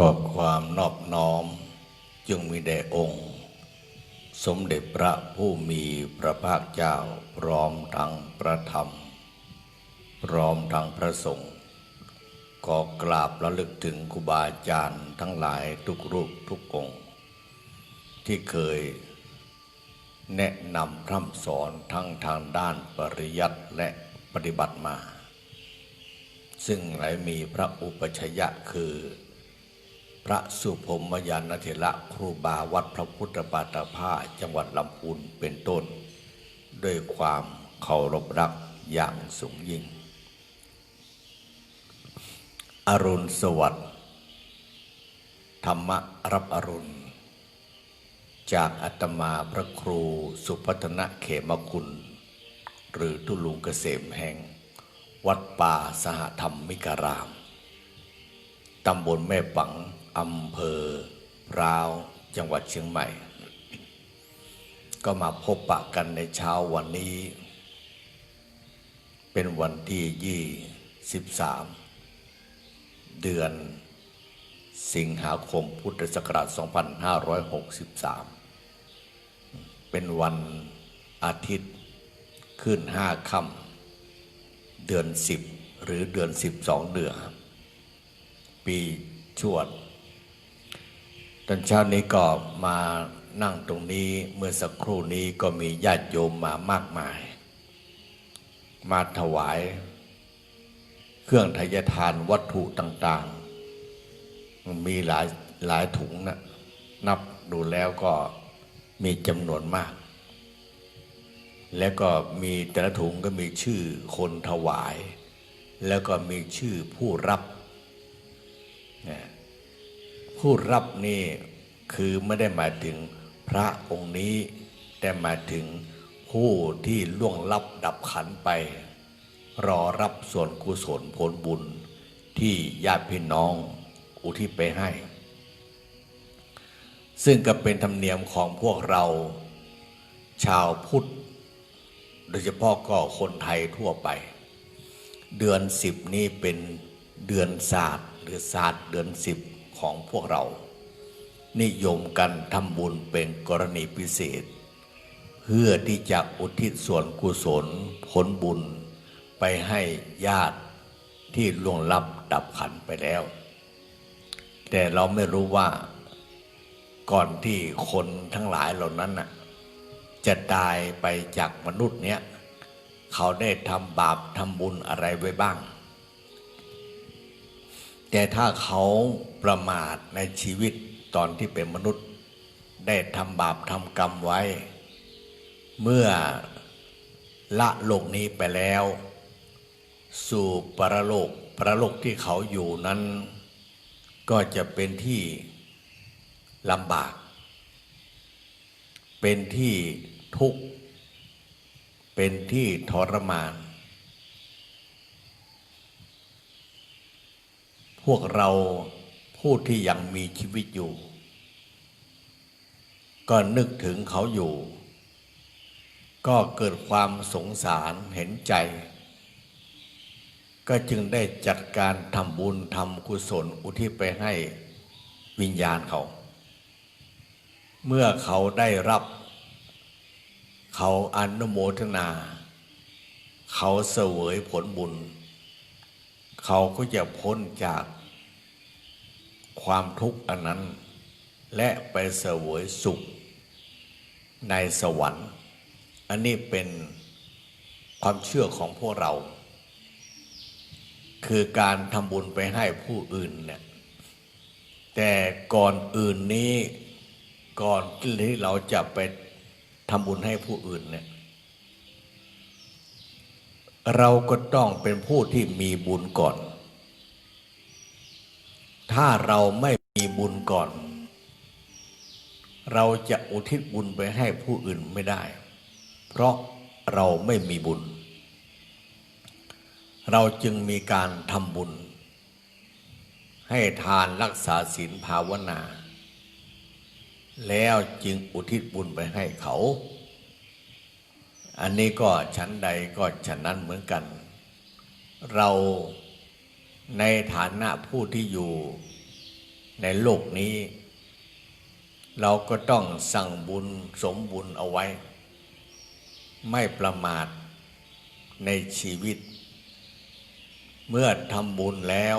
ขอความนอบน้อมจึงมีแด่องค์ สมเด็จพระผู้มีพระภาคเจ้าพร้อมทั้งพระธรรม พร้อมทั้งพระสงฆ์ขอกราบระลึกถึงครูบาอาจารย์ทั้งหลายทุกรูปทุกองค์ ที่เคยแนะนำพร่ำสอนทั้งทางด้านปริยัติและปฏิบัติมา ซึ่งหลายมีพระอุปชยะคือ พระสุพมยานเถระครูบาวัดพระพุทธบาทภาจังหวัดลำพูนเป็นต้น ด้วยความเคารพรักอย่างสูงยิ่ง อรุณสวัสดิ์ธรรมรับอรุณ จากอัตมาพระครูสุพัฒนะเขมคุณ หรือทุลุงเกษมแห่ง วัดป่าสหธรรมิการาม ตำบลแม่ปัง อำเภอร้าวจังหวัดเชียงใหม่ ก็มาพบปะกันในเช้าวันนี้ เป็นวันที่ยี่สิบสามเดือนสิงหาคมพุทธศักราช 2563 เป็นวันอาทิตย์ขึ้นห้าค่ำเดือนสิบหรือเดือนสิบสองเดือน ปีชวด ตอนเช้านี้ก็มานั่งตรงนี้เมื่อสักครู่นี้ก็มีญาติโยมมามากมาย มาถวาย เครื่องทายทานวัตถุต่าง ๆมีหลายหลายถุงนะนับดูแล้วก็มีจำนวนมาก แล้วก็มีแต่ละถุงก็มีชื่อคนถวาย แล้วก็มีชื่อผู้รับเนะ ผู้รับนี่คือไม่ได้หมายถึงพระองค์นี้ แต่หมายถึงผู้ที่ล่วงลับดับขันไป รอรับส่วนกุศลผลบุญที่ญาติพี่น้องอุทิศไปให้ ซึ่งก็เป็นธรรมเนียมของพวกเรา ชาวพุทธ โดยเฉพาะก็คนไทยทั่วไป เดือนสิบนี้เป็นเดือนศาสตร์หรือศาสตร์เดือนสิบ ของพวกเรา นิยมกันทำบุญเป็นกรณีพิเศษ เพื่อที่จะอุทิศส่วนกุศลผลบุญไปให้ญาติที่ล่วงลับดับขันไปแล้ว แต่เราไม่รู้ว่าก่อนที่คนทั้งหลายเหล่านั้นน่ะจะตายไปจากมนุษย์เนี้ยเขาได้ทำบาปทำบุญอะไรไว้บ้าง แต่ถ้าเขาประมาทในชีวิตตอนที่เป็นมนุษย์ได้ทำบาปทำกรรมไว้ เมื่อละโลกนี้ไปแล้ว สู่ปรโลกปรโลกที่เขาอยู่นั้น ก็จะเป็นที่ลำบาก เป็นที่ทุกข์ เป็นที่ทรมาน พวกเราผู้ที่ยังมีชีวิตอยู่ ก็นึกถึงเขาอยู่ ก็เกิดความสงสารเห็นใจ ก็จึงได้จัดการทำบุญทำกุศลอุทิศไปให้วิญญาณเขา เมื่อเขาได้รับ เขาอนุโมทนา เขาเสวยผลบุญ เขาก็จะพ้นจาก ความทุกข์อันนั้น และไปเสวยสุข ในสวรรค์ อันนี้เป็นความเชื่อของพวกเรา คือการทำบุญไปให้ผู้อื่นเนี่ยแต่ก่อนอื่นนี้ก่อนที่เราจะไปทำบุญให้ผู้อื่นเนี่ยเราก็ต้องเป็นผู้ที่มีบุญก่อน ถ้าเราไม่มีบุญก่อน เราจะอุทิศบุญไปให้ผู้อื่นไม่ได้ เพราะเราไม่มีบุญ เราจึงมีการทำบุญ ให้ทานรักษาศีลภาวนา แล้วจึงอุทิศบุญไปให้เขา อันนี้ก็ชั้นใดก็ฉันนั้นเหมือนกัน เรา ในฐานะผู้ที่อยู่ในโลกนี้ เราก็ต้องสั่งบุญสมบุญเอาไว้ ไม่ประมาทในชีวิต เมื่อทำบุญแล้ว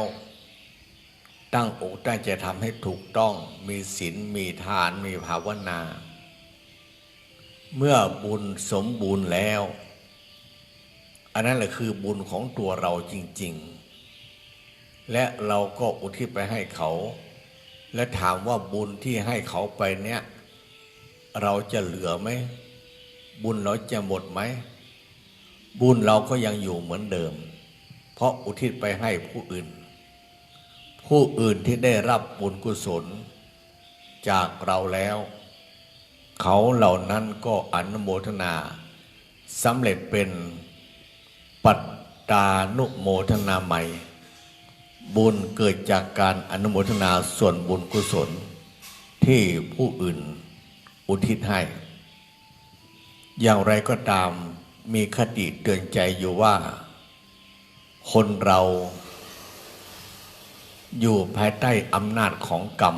ตั้งอกตั้งใจทำให้ถูกต้องมีศีลมีทานมีภาวนา เมื่อบุญสมบูรณ์แล้ว อันนั้นแหละคือบุญของตัวเราจริง ๆ และเราก็อุทิศไปให้เขา และถามว่าบุญที่ให้เขาไปเนี่ย เราจะเหลือไหม บุญเราจะหมดไหม บุญเราก็ยังอยู่เหมือนเดิม เพราะอุทิศไปให้ผู้อื่น ผู้อื่นที่ได้รับบุญกุศล จากเราแล้ว เขาเหล่านั้นก็อนุโมทนาสำเร็จเป็นปัตตานุโมทนาใหม่ บุญเกิดจากการอนุโมทนาส่วนบุญกุศล ที่ผู้อื่นอุทิศให้ อย่างไรก็ตามมีคติเตือนใจอยู่ว่า คนเราอยู่ภายใต้อำนาจของกรรม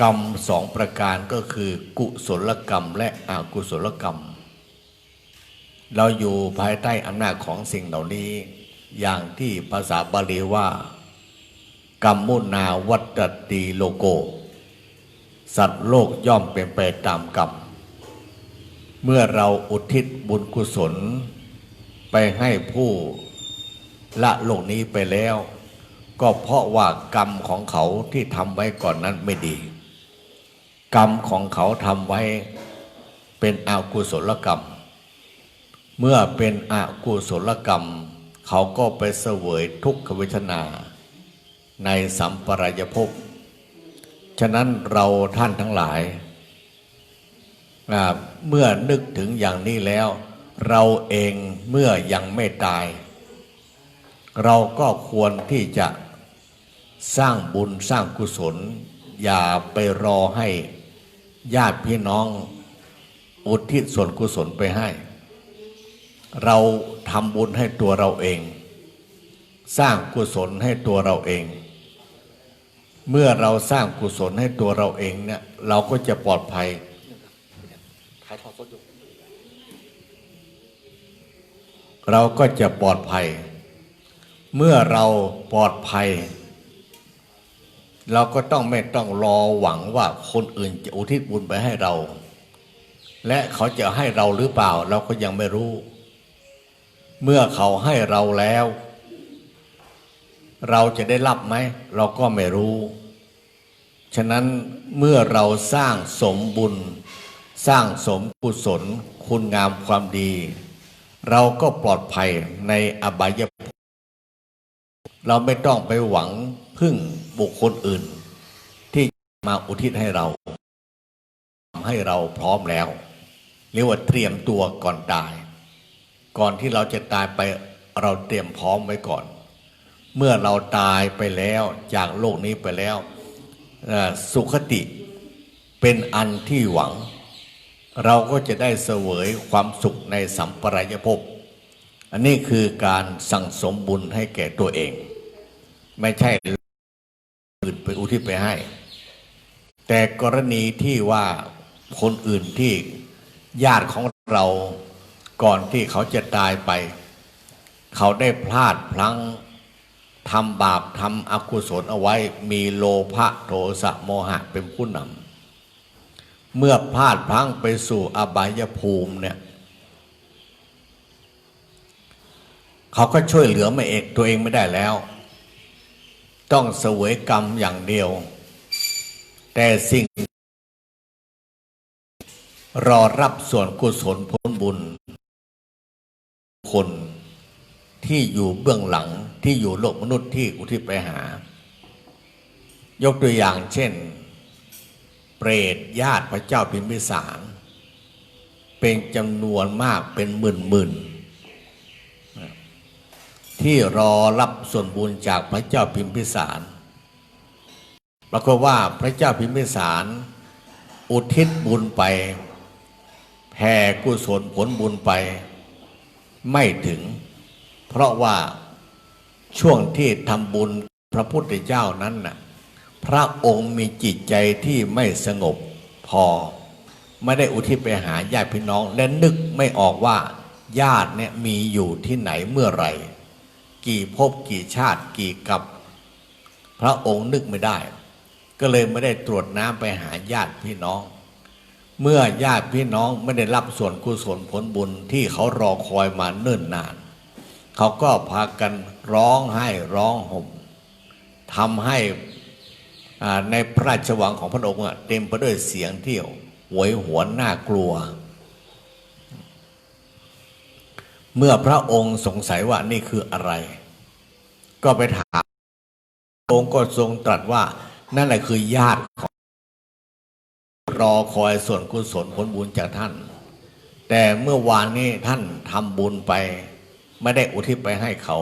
กรรมสองประการก็คือกุศลกรรมและอกุศลกรรม เราอยู่ภายใต้อำนาจของสิ่งเหล่านี้ อย่างที่ภาษาบาลีว่ากรรมมุนาวัตติโลโก สัตว์โลกย่อมเป็นไปตามกรรม เมื่อเราอุทิศบุญกุศล ไปให้ผู้ละโลกนี้ไปแล้ว ก็เพราะว่ากรรมของเขาที่ทำไว้ก่อนนั้นไม่ดี กรรมของเขาทำไว้เป็นอกุศลกรรม เมื่อเป็นอกุศลกรรม เขาก็ไปเสวยทุกขเวทนาในสัมปรายภพ ฉะนั้นเราท่านทั้งหลาย เมื่อนึกถึงอย่างนี้แล้ว เราเองเมื่อยังไม่ตาย เราก็ควรที่จะสร้างบุญสร้างกุศล อย่าไปรอให้ญาติพี่น้อง อุทิศส่วนกุศลไปให้ เราทำบุญให้ตัวเราเอง สร้างกุศลให้ตัวเราเอง เมื่อเราสร้างกุศลให้ตัวเราเองเนี่ยเราก็จะปลอดภัยเราก็จะปลอดภัย เมื่อเราปลอดภัย เราก็ต้องไม่ต้องรอหวังว่าคนอื่นจะอุทิศบุญไปให้เรา และเขาจะให้เราหรือเปล่าเราก็ยังไม่รู้ เมื่อเขาให้เราแล้ว เราจะได้รับไหม เราก็ไม่รู้ ฉะนั้นเมื่อเราสร้างสมบุญ สร้างสมกุศล คุณงามความดี เราก็ปลอดภัยในอบายภูมิเราไม่ต้องไปหวังพึ่งบุคคลอื่น ที่มาอุทิศให้เราให้เราพร้อมแล้ว เรียกว่าเตรียมตัวก่อนตาย ก่อนที่เราจะตายไปเราเตรียมพร้อมไว้ก่อน เมื่อเราตายไปแล้วจากโลกนี้ไปแล้ว สุขติเป็นอันที่หวัง เราก็จะได้เสวยความสุขในสัมปรายภพอันนี้คือการสั่งสมบุญให้แก่ตัวเอง ไม่ใช่อื่นไปอุทิศไปให้ แต่กรณีที่ว่าคนอื่นที่ญาติของเรา ก่อนที่เขาจะตายไป เขาได้พลาดพลั้งทำบาปทำอกุศลเอาไว้มีโลภะโทสะโมหะเป็นผู้นำเมื่อพลาดพลั้งไปสู่อบายภูมิเนี่ยเขาก็ช่วยเหลือไม่เองตัวเองไม่ได้แล้ว ต้องเสวยกรรมอย่างเดียว แต่สิ่ง รอรับส่วนกุศลผลบุญ คนที่อยู่เบื้องหลังที่อยู่โลกมนุษย์ที่อุทิศไปหา ยกตัวอย่างเช่น เปรตญาติพระเจ้าพิมพิสาร เป็นจำนวนมากเป็นหมื่นหมื่นที่รอรับส่วนบุญจากพระเจ้าพิมพิสารปรากฏว่าพระเจ้าพิมพิสาร อุทิศบุญไปแผ่กุศลผลบุญไป ไม่ถึง เพราะว่าช่วงที่ทำบุญพระพุทธเจ้านั้นน่ะพระองค์มีจิตใจที่ไม่สงบพอ ไม่ได้อุทิศไปหาญาติพี่น้อง และนึกไม่ออกว่าญาติเนี่ยมีอยู่ที่ไหนเมื่อไหร่ กี่ภพกี่ชาติกี่กับ พระองค์นึกไม่ได้ ก็เลยไม่ได้ตรวจน้ำไปหาญาติพี่น้อง เมื่อญาติพี่น้องไม่ได้รับส่วนกุศลผลบุญที่เขารอคอยมาเนิ่นนาน เขาก็พากันร้องไห้ร้องห่มทำให้ในพระราชวังของพระองค์เต็มไปด้วยเสียงที่หวยหวนน่ากลัว เมื่อพระองค์สงสัยว่านี่คืออะไร ก็ไปถาม องค์ก็ทรงตรัสว่านั่นแหละคือญาติของ รอคอยส่วนกุศลผลบุญจากท่าน แต่เมื่อวานนี้ท่านทำบุญไป ไม่ได้อุทิศไปให้เขา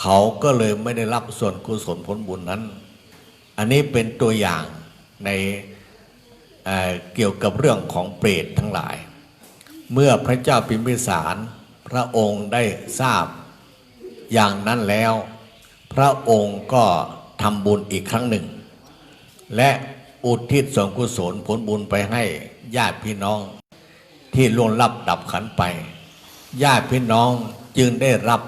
เขาก็เลยไม่ได้รับส่วนกุศลผลบุญนั้น อันนี้เป็นตัวอย่างในเเกี่ยวกับเรื่องของเปรตทั้งหลาย เมื่อพระเจ้าพิมพิสารพระองค์ได้ทราบอย่างนั้นแล้ว พระองค์ก็ทำบุญอีกครั้งหนึ่ง และ อุทิศส่วนกุศลผลบุญไปให้ญาติพี่น้อง ที่ล่วงลับดับขันไป ญาติพี่น้องจึงได้รับ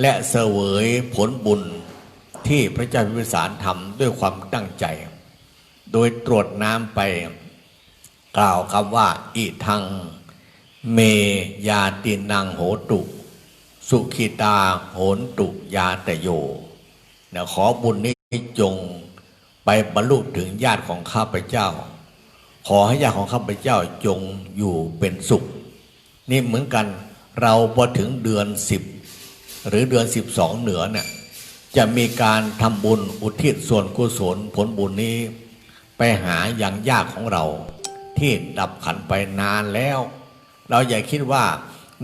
และเสวยผลบุญที่พระเจ้าพิพิสารทำด้วยความตั้งใจ โดยตรวจน้ำไปกล่าวคำว่า อิทัง เมยาตินังโหตุ สุขิตาโหนตุยาตโยนะขอบุญนี้จง บรรลุถึงญาติของข้าพเจ้า ขอให้ญาติของข้าพเจ้าจงอยู่เป็นสุข นี่เหมือนกันเราพอถึงเดือนสิบหรือเดือนสิบสองเหนือเนี่ยจะมีการทำบุญอุทิศส่วนกุศลผลบุญนี้ ไปหาอย่างญาติของเรา ที่ดับขันไปนานแล้ว เราอย่าคิดว่า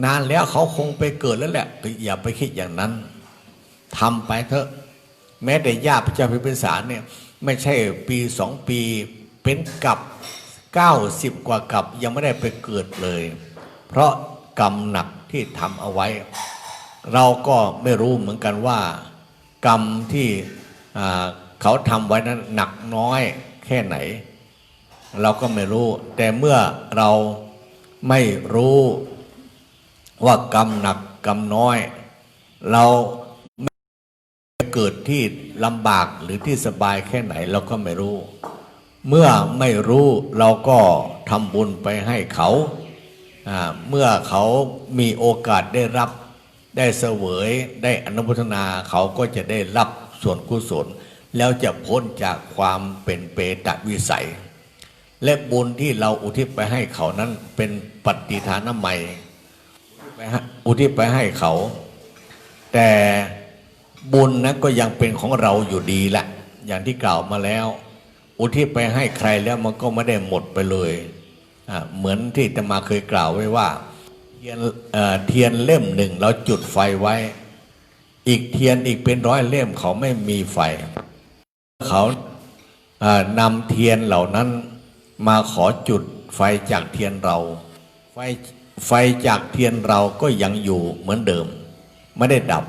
นานแล้วเขาคงไปเกิดแล้วแหละอย่าไปคิดอย่างนั้นทำไปเถอะ แม้แต่ญาติพระเจ้าพิพิสารเนี่ย ไม่ใช่ปีสองปี เป็นกับเก้าสิบกว่ากับยังไม่ได้ไปเกิดเลย เพราะกรรมหนักที่ทำเอาไว้ เราก็ไม่รู้เหมือนกันว่า กรรมที่เขาทำไว้นั้นหนักน้อยแค่ไหน เราก็ไม่รู้ แต่เมื่อเราไม่รู้ว่ากรรมหนักกรรมน้อย เราไม่เกิดที่ ลำบากหรือที่สบายแค่ไหนเราก็ไม่รู้ เมื่อไม่รู้เราก็ทำบุญไปให้เขา เมื่อเขามีโอกาสได้รับได้เสวยได้อนุโมทนาเขาก็จะได้รับส่วนกุศล แล้วจะพ้นจากความเป็นเปตวิสัย และบุญที่เราอุทิศไปให้เขานั้นเป็นปฏิทานใหม่อุทิศไปให้เขา แต่ บุญนั้นก็ยังเป็นของเราอยู่ดีแหละอย่างที่กล่าวมาแล้ว อุทิศไปให้ใครแล้วมันก็ไม่ได้หมดไปเลยอ่าเหมือนที่ตมาเคยกล่าวไว้ว่า เทียนเอ่อเทียนเล่มหนึ่งเราจุดไฟไว้ อีกเทียนอีกเป็นร้อยเล่มเขาไม่มีไฟ เขานำเทียนเหล่านั้นมาขอจุดไฟจากเทียนเรา ไฟไฟจากเทียนเราก็ยังอยู่เหมือนเดิม ไม่ได้ดับ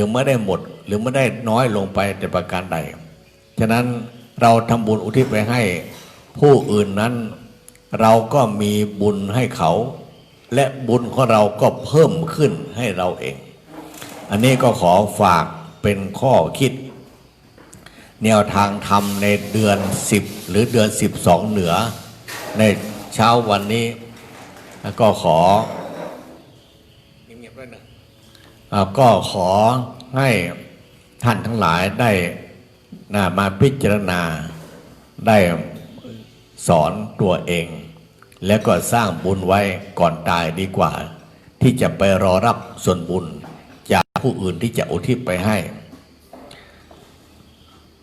รือไม่ได้หมด หรือไม่ได้น้อยลงไปแต่ประการใด ฉะนั้นเราทำบุญอุทิศไปให้ผู้อื่นนั้น เราก็มีบุญให้เขา และบุญของเราก็เพิ่มขึ้นให้เราเอง อันนี้ก็ขอฝากเป็นข้อคิด แนวทางทำในเดือน 10 หรือเดือน 12 เหนือ ในเช้าวันนี้แล้วก็ขอเงียบๆด้วยนะอ่า ก็ขอให้ท่านทั้งหลายได้มาพิจารณาได้สอนตัวเอง แล้วก็สร้างบุญไว้ก่อนตายดีกว่า ที่จะไปรอรับส่วนบุญจากผู้อื่นที่จะอุทิศไปให้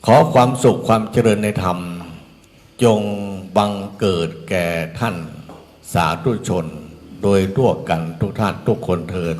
ขอความสุขความเจริญในธรรม จงบังเกิดแก่ท่านสาธุชน โดยทั่วกันทุกท่านทุกคนเทิน